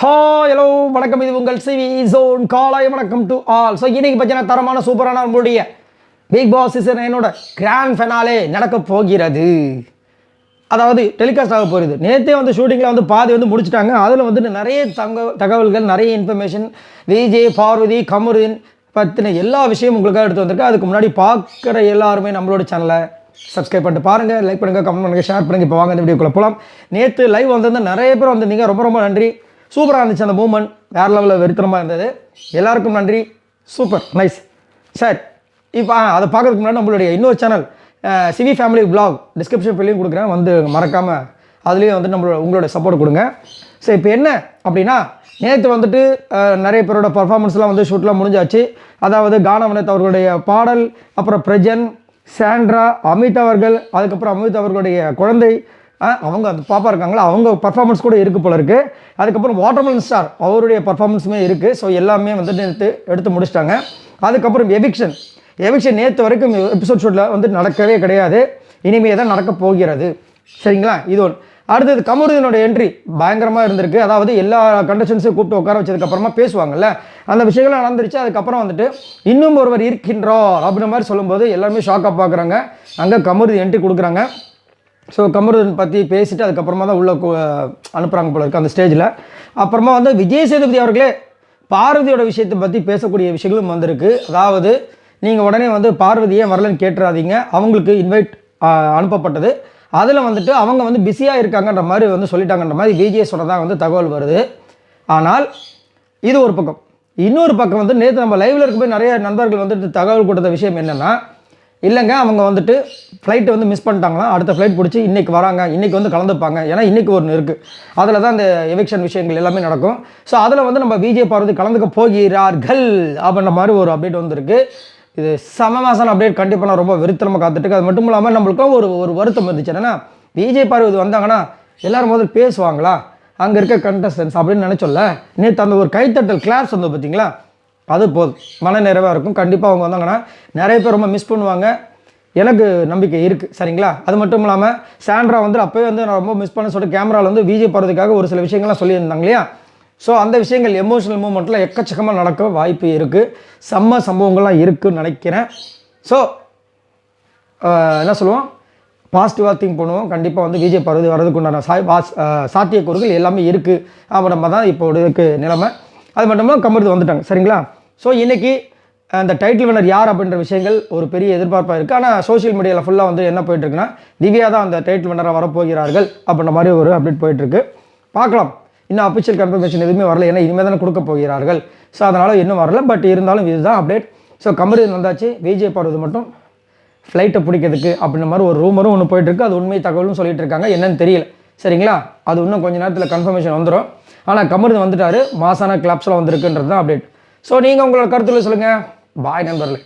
ஹா ஹலோ வணக்கம். இது உங்கள் சிவி ஜோன் காலாய் வணக்கம் டு ஆல் ஸோ இன்னைக்கு பார்த்தீங்கன்னா தரமான சூப்பரான நம்மளுடைய பிக் பாஸ் சீசன் என்னோட கிராண்ட் ஃபெனாலே நடக்க போகிறது. அதாவது டெலிகாஸ்ட் ஆக போகிறது. நேற்றே வந்து ஷூட்டிங்கில் வந்து பாதி வந்து முடிச்சிட்டாங்க. அதில் வந்துட்டு நிறைய தங்க தகவல்கள் நிறைய இன்ஃபர்மேஷன் விஜய் பார்வதி கமருதீன் பற்றின எல்லா விஷயமும் உங்களுக்காக எடுத்து வந்திருக்கு அதுக்கு முன்னாடி பார்க்குற எல்லாருமே நம்மளோட சேனலை சப்ஸ்கிரைப் பண்ணிட்டு பாருங்கள் லைக் பண்ணுங்கள் கமெண்ட் பண்ணுங்கள் ஷேர் பண்ணுங்கள் இப்போ வாங்க இந்த வீடியோக்குள்ள போகலாம் நேற்று லைவ் வந்திருந்தால் நிறைய பேர் வந்திருந்தீங்க. ரொம்ப ரொம்ப நன்றி. சூப்பராக இருந்துச்சு அந்த மூமெண்ட் வேறு லெவலில் வெறுத்தனமாக இருந்தது. எல்லாருக்கும் நன்றி. சூப்பர். நைஸ் சார் இப்போ அதை பார்க்கறதுக்கு முன்னாடி நம்மளுடைய இன்னொரு channel CV family vlog description பிள்ளையும் கொடுக்குறேன். வந்து மறக்காமல் அதுலேயும் வந்து நம்மளோட உங்களோட சப்போர்ட் கொடுங்க. ஸோ இப்போ என்ன அப்படின்னா நேற்று வந்துட்டு நிறைய பேரோட பர்ஃபார்மன்ஸ்லாம் வந்து ஷூட்லாம் முடிஞ்சாச்சு. அதாவது கானவனத் அவர்களுடைய பாடல் அப்புறம் பிரஜன் சாண்ட்ரா அமித் அவர்கள் அதுக்கப்புறம் அமித் அவர்களுடைய குழந்தை அவங்க அந்த பாப்பா இருக்காங்களா அவங்க பர்ஃபார்மன்ஸ் கூட இருக்குது போல இருக்குது அதுக்கப்புறம் வாட்டர்மெலன் ஸ்டார் அவருடைய பர்ஃபார்மன்ஸுமே இருக்குது ஸோ எல்லாமே வந்துட்டு நேற்று எடுத்து முடிச்சிட்டாங்க. அதுக்கப்புறம் எவிக்ஷன் எவிக்ஷன் நேற்று வரைக்கும் எபிசோட் ஷூட்டில் வந்து நடக்கவே கிடையாது. இனிமே தான் நடக்க போகிறது. சரிங்களா? இது ஒன்று அடுத்தது கமருதீனோட என்ட்ரி பயங்கரமாக இருந்திருக்கு. அதாவது எல்லா கண்டஸ்டன்ஸையும் கூப்பிட்டு உட்கார வச்சதுக்கப்புறமா பேசுவாங்கல்ல. அந்த விஷயங்கள்லாம் நடந்துருச்சு. அதுக்கப்புறம் வந்துட்டு இன்னும் ஒருவர் இருக்கின்றார் அப்படின்ற மாதிரி சொல்லும்போது எல்லாருமே ஷாக்காக பார்க்குறாங்க. அங்கே கமருதி என்ட்ரி கொடுக்குறாங்க. ஸோ கமருதன் பற்றி பேசிட்டு அதுக்கப்புறமா தான் உள்ளே அனுப்புகிறாங்க போல இருக்குது அந்த ஸ்டேஜில் அப்புறமா வந்து விஜய் சேதுபதி அவர்களே பார்வதியோட விஷயத்தை பற்றி பேசக்கூடிய விஷயங்களும் வந்திருக்கு. அதாவது நீங்கள் உடனே வந்து பார்வதியே வரலன்னு கேட்டுறாதீங்க. அவங்களுக்கு இன்வைட் அனுப்பப்பட்டது. அதில் வந்துட்டு அவங்க வந்து பிஸியாக இருக்காங்கன்ற மாதிரி வந்து சொல்லிட்டாங்கன்ற மாதிரி விஜய் சொன்னதாக வந்து தகவல் வருது. ஆனால் இது ஒரு பக்கம். இன்னொரு பக்கம் வந்து நேற்று நம்ம லைவில் இருக்கும்போது நிறைய நண்பர்கள் வந்துட்டு தகவல் கொடுத்த விஷயம் என்னென்னா இல்லைங்க அவங்க வந்துட்டு ஃப்ளைட்டை வந்து மிஸ் பண்ணிட்டாங்களா? அடுத்த ஃப்ளைட் பிடிச்சி இன்றைக்கி வராங்க இன்றைக்கி வந்து கலந்துப்பாங்க. ஏன்னா இன்றைக்கி ஒன்று இருக்குது அதில் தான் இந்த எவிக்ஷன் விஷயங்கள் எல்லாமே நடக்கும். ஸோ அதில் வந்து நம்ம விஜய் பார்வதி கலந்துக்க போகிறார்கள் அப்படின்ற மாதிரி ஒரு அப்டேட் வந்திருக்கு. இது சமமாசன அப்டேட் கண்டிப்பாக நான் ரொம்ப விருத்தமாக காத்துட்டு அது மட்டும் இல்லாமல் நம்மளுக்கும் ஒரு ஒரு வருத்தம் இருந்துச்சு என்னன்னா விஜய் பார்வதி வந்தாங்கன்னா எல்லோரும் முதல்ல பேசுவாங்களா? அங்கே இருக்க கண்டஸ்டன்ஸ் அப்படின்னு நினச்சோல்ல நேற்று அந்த ஒரு கைத்தட்டல் கிளாஸ் வந்து பார்த்தீங்களா அது போதும். மன நிறைவாக இருக்கும். கண்டிப்பாக அவங்க வந்தாங்கன்னா நிறைய பேர் ரொம்ப மிஸ் பண்ணுவாங்க. எனக்கு நம்பிக்கை இருக்குது சரிங்களா? அது மட்டும் இல்லாமல் சாண்ட்ரா வந்து அப்போயே வந்து நான் ரொம்ப மிஸ் பண்ண சொல்லிட்டு கேமராவில் வந்து விஜய் போகிறதுக்காக ஒரு சில விஷயங்கள்லாம் சொல்லியிருந்தாங்க இல்லையா? ஸோ அந்த விஷயங்கள் எமோஷனல் மூமெண்ட்டில் எக்கச்சக்கமாக நடக்க வாய்ப்பு இருக்குது செம்ம சம்பவங்கள்லாம் இருக்குன்னு நினைக்கிறேன். ஸோ என்ன சொல்லுவோம்? பாசிட்டிவாக திங்க் பண்ணுவோம். கண்டிப்பாக வந்து விஜய் பருவது வர்றதுக்கு உண்டான சாய் வாஸ் சாத்தியக்கூறுகள் எல்லாமே இருக்குது அப்போ நம்ம தான் இப்போ இருக்கு நிலைமை. அது மட்டும் இல்லாமல் கமருது வந்துட்டாங்க சரிங்களா? ஸோ இன்றைக்கி அந்த டைட்டில் வினர் யார் அப்படின்ற விஷயங்கள் ஒரு பெரிய எதிர்பார்ப்பாக இருக்குது ஆனால் சோஷியல் மீடியாவில் ஃபுல்லாக வந்து என்ன போயிட்டுருக்குன்னா திவ்யா தான் அந்த டைட்டில் வினராக வரப்போகிறார்கள் அப்படின்ற மாதிரி ஒரு அப்டேட் போயிட்டுருக்கு பார்க்கலாம். இன்னும் அஃபிஷியல் கன்ஃபர்மேஷன் எதுவுமே வரல. ஏன்னா இனிமேல் தானே கொடுக்க போகிறார்கள். ஸோ அதனால் இன்னும் வரல. பட் இருந்தாலும் இதுதான் அப்டேட் ஸோ கமருதன் வந்தாச்சு. விஜய் பாடுவது மட்டும் ஃப்ளைட்டை பிடிக்கிறதுக்கு அப்படின்ற மாதிரி ஒரு ரூமரும் ஒன்று போயிட்டுருக்கு அது உண்மை தகவலும் சொல்லிட்டு இருக்காங்க. என்னன்னு தெரியல. சரிங்களா? அது இன்னும் கொஞ்ச நேரத்தில் கன்ஃபர்மேஷன் வந்துடும் ஆனால் கமருதன் வந்துட்டார். மாசான கிளப்ஸில் வந்திருக்குன்றது தான் அப்டேட் ஸோ நீங்கள் உங்களோட கருத்துல சொல்லுங்கள் பாய் நண்பர்களே